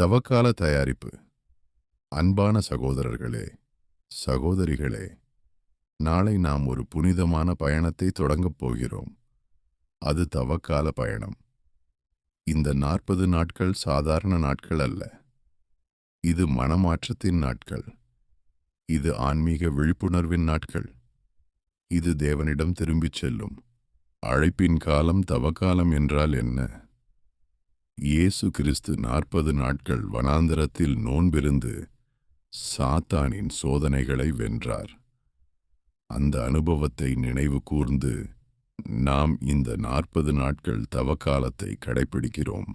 தவக்கால தயாரிப்பு. அன்பான சகோதரர்களே சகோதரிகளே நாளை நாம் ஒரு புனிதமான பயணத்தை தொடங்கப் போகிறோம். அது தவக்கால பயணம். இந்த நாற்பது நாட்கள் சாதாரண நாட்கள் அல்ல. இது மனமாற்றத்தின் நாட்கள். இது ஆன்மீக விழிப்புணர்வின் நாட்கள். இது தேவனிடம் திரும்பிச் செல்லும். அழைப்பின் காலம் தவக்காலம் என்றால் என்ன? இயேசு கிறிஸ்து நாற்பது நாட்கள் வனாந்தரத்தில் நோன்பிருந்து சாத்தானின் சோதனைகளை வென்றார். அந்த அனுபவத்தை நினைவு கூர்ந்து நாம் இந்த நாற்பது நாட்கள் தவக்காலத்தை கடைபிடிக்கிறோம்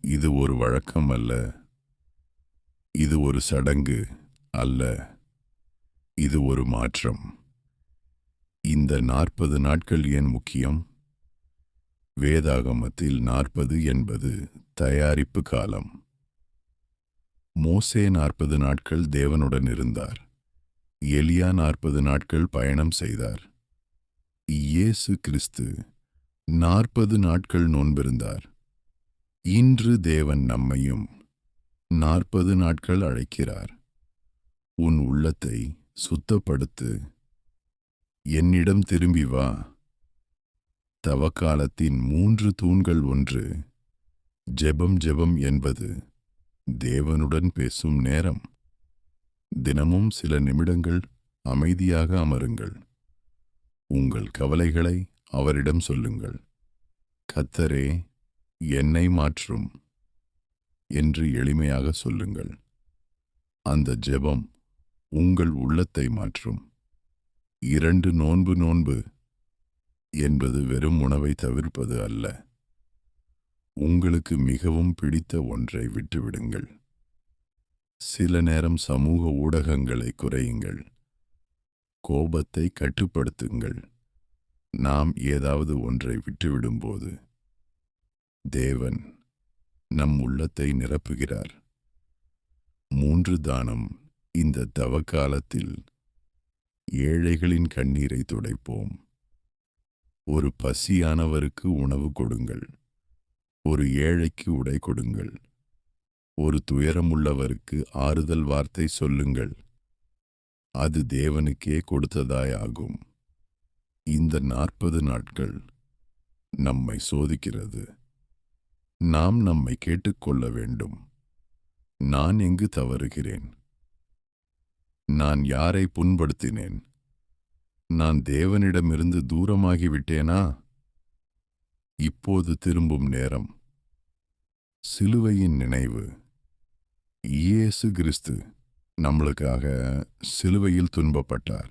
இது ஒரு வழக்கம் அல்ல. இது ஒரு சடங்கு அல்ல. இது ஒரு மாற்றம். இந்த நாற்பது நாட்கள் ஏன் முக்கியம்? வேதாகமத்தில் நாற்பது என்பது தயாரிப்பு காலம். மோசே நாற்பது நாட்கள் தேவனுடன் இருந்தார். எலியா நாற்பது நாட்கள் பயணம் செய்தார். இயேசு கிறிஸ்து நாற்பது நாட்கள் நோன்பிருந்தார். இன்று தேவன் நம்மையும் நாற்பது நாட்கள் அழைக்கிறார். உன் உள்ளத்தை சுத்தப்படுத்து. என்னிடம் திரும்பி வா. தவக்காலத்தின் மூன்று தூண்கள் ஒன்று ஜெபம் ஜெபம் என்பது தேவனுடன் பேசும் நேரம். தினமும் சில நிமிடங்கள் அமைதியாக அமருங்கள். உங்கள் கவலைகளை அவரிடம் சொல்லுங்கள். கத்தரே என்னை மாற்றும் என்று எளிமையாக சொல்லுங்கள். அந்த ஜெபம் உங்கள் உள்ளத்தை மாற்றும். இரண்டு நோன்பு நோன்பு என்பது வெறும் உணவை தவிர்ப்பது அல்ல. உங்களுக்கு மிகவும் பிடித்த ஒன்றை விட்டுவிடுங்கள். சில நேரம் சமூக ஊடகங்களை குறையுங்கள். கோபத்தை கட்டுப்படுத்துங்கள். நாம் ஏதாவது ஒன்றை விட்டுவிடும்போது தேவன் நம் உள்ளத்தை நிரப்புகிறார். மூன்று தானம் இந்த தவக்காலத்தில் ஏழைகளின் கண்ணீரை துடைப்போம். ஒரு பசியானவருக்கு உணவு கொடுங்கள். ஒரு ஏழைக்கு உடை கொடுங்கள். ஒரு துயரமுள்ளவருக்கு ஆறுதல் வார்த்தை சொல்லுங்கள். அது தேவனுக்கே கொடுத்ததாயாகும். இந்த நாற்பது நாட்கள் நம்மை சோதிக்கிறது. நாம் நம்மை கேட்டுக்கொள்ள வேண்டும். நான் எங்கு தவறுகிறேன்? நான் யாரை புண்படுத்தினேன்? நான் தேவனிடமிருந்து தூரமாகிவிட்டேனா? இப்போது திரும்பும் நேரம். சிலுவையின் நினைவு. இயேசு கிறிஸ்து நம்மளுக்காக சிலுவையில் துன்பப்பட்டார்.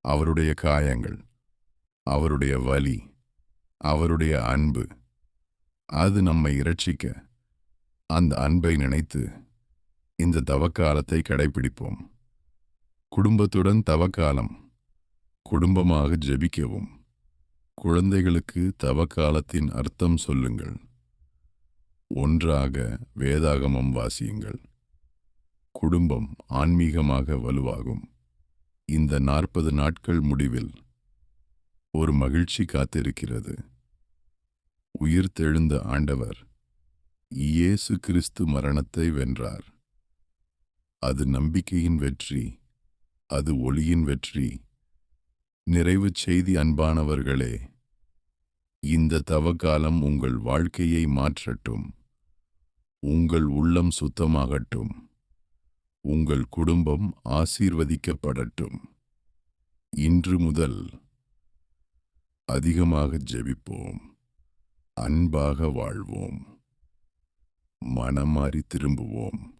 அவருடைய காயங்கள் அவருடைய வலி அவருடைய அன்பு அது நம்மை இரட்சிக்க அந்த அன்பை நினைத்து இந்த தவக்காலத்தை கடைபிடிப்போம். குடும்பத்துடன் தவக்காலம் குடும்பமாக ஜெபிக்கவும். குழந்தைகளுக்கு தவக்காலத்தின் அர்த்தம் சொல்லுங்கள். ஒன்றாக வேதாகமம் வாசியுங்கள். குடும்பம் ஆன்மீகமாக வலுவாகும். இந்த நாற்பது நாட்கள் முடிவில் ஒரு மகிழ்ச்சி காத்திருக்கிறது. உயிர்த்தெழுந்த ஆண்டவர் இயேசு கிறிஸ்து மரணத்தை வென்றார். அது நம்பிக்கையின் வெற்றி அது ஒளியின் வெற்றி நிறைவுச் செய்தி அன்பானவர்களே இந்த தவக்காலம் உங்கள் வாழ்க்கையை மாற்றட்டும். உங்கள் உள்ளம் சுத்தமாகட்டும். உங்கள் குடும்பம் ஆசீர்வதிக்கப்படட்டும். இன்று முதல் அதிகமாக ஜெபிப்போம். அன்பாக வாழ்வோம். மனமாறி திரும்புவோம்.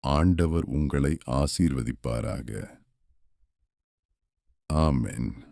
ஆண்டவர் உங்களை ஆசீர்வதிப்பாராக. Um, Amen.